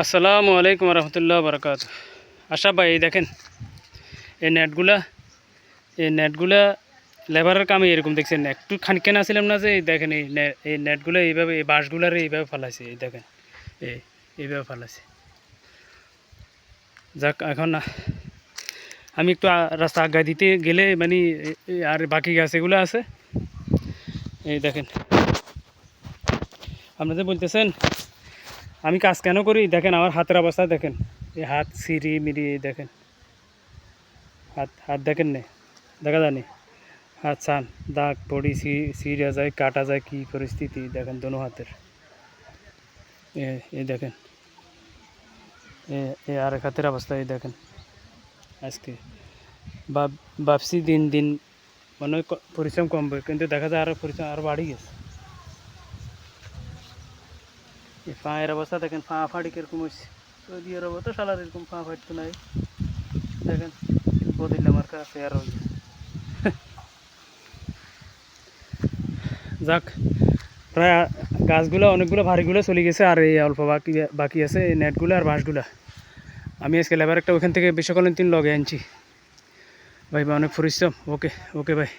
আসসালামু আলাইকুম রহমতুল্লাহ বরকাত। আশা ভাই দেখেন, এই নেটগুলা এই নেটগুলা লেবারের কামে এরকম দেখছেন। একটু খানিকেন আসছিলাম না যে, এই দেখেন, এই এই নেটগুলো এইভাবে, এই বাঁশগুলার এইভাবে ফালাইছে, এই দেখেন, এই, এইভাবে ফালাইছে। যাক, এখন আমি একটু রাস্তা আগায় দিতে গেলে মানে আর বাকি গাছ এগুলো আছে। এই দেখেন, আপনাদের বলতেছেন আমি কাজ কেন করি? দেখেন, আমার হাতের অবস্থা দেখেন। এই হাত, সিঁড়ি এই দেখেন। হাত হাত দেখেন নে, দেখা যায়নি হাত ছান দাগ পড়ি সিঁড়া যায়, কাটা যায়, কি পরিস্থিতি? দেখেন, দোনো হাতের। এই দেখেন। এ- আর এক হাতের অবস্থা, এই দেখেন। আজকে। ভাবছি দিন দিন, মনে পরিশ্রম কমবে, কিন্তু দেখা যায় আরও পরিশ্রম আরও বাড়ি গেছে। এই পায়ের অবস্থা দেখেন, পা ফাড়ি কীরকম হয়েছে সৌদি আরব তো সালার এরকম পা ফাটতো নাই। দেখেন, বদিল আমার কাছে আর যাক, প্রায় গাছগুলো অনেকগুলো ভারীগুলো চলে গেছে, আর এই অল্প বাকি বাকি আছে এই নেটগুলো আর বাঁশগুলো। আমি আজকে লেবার একটা ওখান থেকে বিশ্বকল্যাণ তিন লগে আনছি। ভাই ভাই, অনেক পরিশ্রম। ওকে ওকে, ভাই।